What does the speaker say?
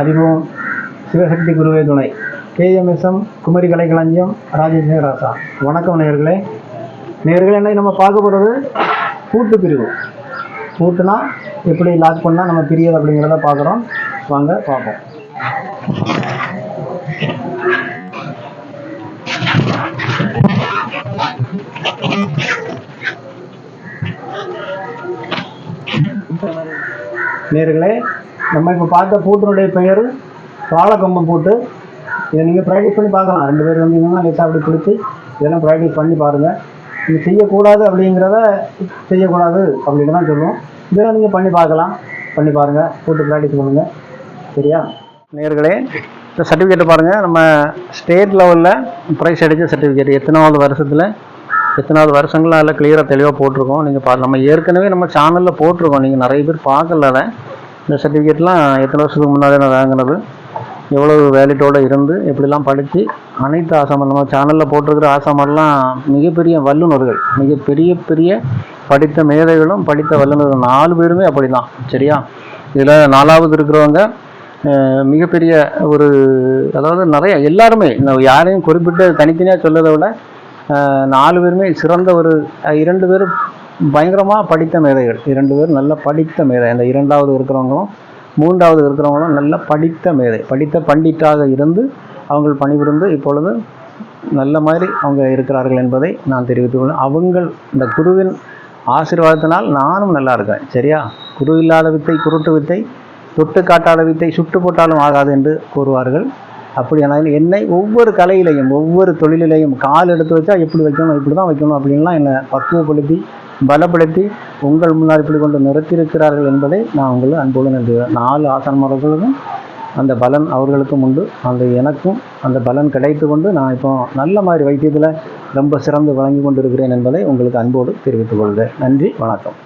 அறிவோம். சிவசக்தி குருவே துணை. கேஎம்எஸ்எம் குமரி கலைக்களஞ்சியம் ராஜேந்திர ராசா. வணக்கம் நேர்களே நேர்களே என்ன நம்ம பார்க்க போகிறது பூட்டு பிரிவு. பூட்டுனா எப்படி லாக் பண்ணால் நம்ம பிரியது அப்படிங்கிறத பார்க்குறோம். வாங்க பார்ப்போம். நேர்களே நம்ம இப்போ பார்த்த பூட்டினுடைய பெயர் வாழைக்கம்பம் பூட்டு இதை நீங்கள் ப்ராக்டிஸ் பண்ணி பார்க்கலாம். ரெண்டு பேர் வந்தீங்கன்னா லேசாக அப்படி கொடுத்து இதெல்லாம் ப்ராக்டிஸ் பண்ணி பாருங்கள் இது செய்யக்கூடாது அப்படிங்கிறத செய்யக்கூடாது அப்படின்னு தான் சொல்லுவோம். இதெல்லாம் நீங்கள் பண்ணி பார்க்கலாம். பண்ணி பாருங்கள் பூட்டு ப்ராக்டிஸ் பண்ணுங்கள் சரியா? நேர்களே இந்த சர்டிஃபிகேட்டை பாருங்கள் நம்ம ஸ்டேட் லெவலில் ப்ரைஸ் அடித்த சர்டிஃபிகேட் எத்தனாவது வருஷத்தில் எத்தனாவது வருஷங்களும் அதில் கிளியராக தெளிவாக போட்டிருக்கோம். நீங்கள் பா நம்ம ஏற்கனவே நம்ம சேனலில் போட்டிருக்கோம். நீங்கள் நிறைய பேர் பார்க்கல அதை. இந்த சர்டிஃபிகேட்லாம் எத்தனை வருஷத்துக்கு முன்னாடி நான் வாங்கினது. எவ்வளவு வேலிட்டோடு இருந்து எப்படிலாம் படித்து அனைத்து ஆசாமல் நம்ம சேனலில் போட்டிருக்கிற ஆசாமெல்லாம் மிகப்பெரிய வல்லுநர்கள் மிகப்பெரிய பெரிய படித்த மேதைகளும் படித்த வல்லுநர்கள் நாலு பேருமே அப்படி தான் சரியா? இதில் நாலாவது இருக்கிறவங்க மிகப்பெரிய ஒரு அதாவது நிறைய எல்லாருமே யாரையும் குறிப்பிட்டு தனித்தனியாக சொல்லதை விட நாலு பேருமே சிறந்த ஒரு இரண்டு பேர் பயங்கரமாக படித்த மேதைகள். இரண்டு பேர் நல்ல படித்த மேதை. அந்த இரண்டாவது இருக்கிறவங்களும் மூன்றாவது இருக்கிறவங்களும் நல்ல படித்த மேதை. படித்த பண்டிட்டாக இருந்து அவங்கள் பணிபுரிந்து இப்பொழுது நல்ல மாதிரி அவங்க இருக்கிறார்கள் என்பதை நான் தெரிவித்துக் கொள்வேன் அவங்கள் இந்த குருவின் ஆசீர்வாதத்தினால் நானும் நல்லா இருக்கேன். சரியா? குரு இல்லாத வித்தை குருட்டு வித்தை தொட்டு காட்டாத வித்தை சுட்டு போட்டாலும் ஆகாது என்று கூறுவார்கள். அப்படியானால் என்னை ஒவ்வொரு கலையிலையும் ஒவ்வொரு தொழிலிலையும் கால் எடுத்து வச்சா எப்படி வைக்கணும் இப்படி தான் வைக்கணும் அப்படின்லாம் என்னை பக்குவப்படுத்தி பலப்படுத்தி உங்கள் முன்னால் இப்படி கொண்டு நிறுத்தியிருக்கிறார்கள் என்பதை நான் உங்களை அன்போடு நன்றுகிறேன் நாலு ஆசன்மார்களுக்கும் அந்த பலன் அவர்களுக்கும் உண்டு. அந்த எனக்கும் அந்த பலன் கிடைத்து கொண்டு நான் இப்போ நல்ல மாதிரி வைத்தியத்தில் ரொம்ப சிறந்து வழங்கி கொண்டிருக்கிறேன் என்பதை உங்களுக்கு அன்போடு தெரிவித்துக் கொள்கிறேன். நன்றி வணக்கம்.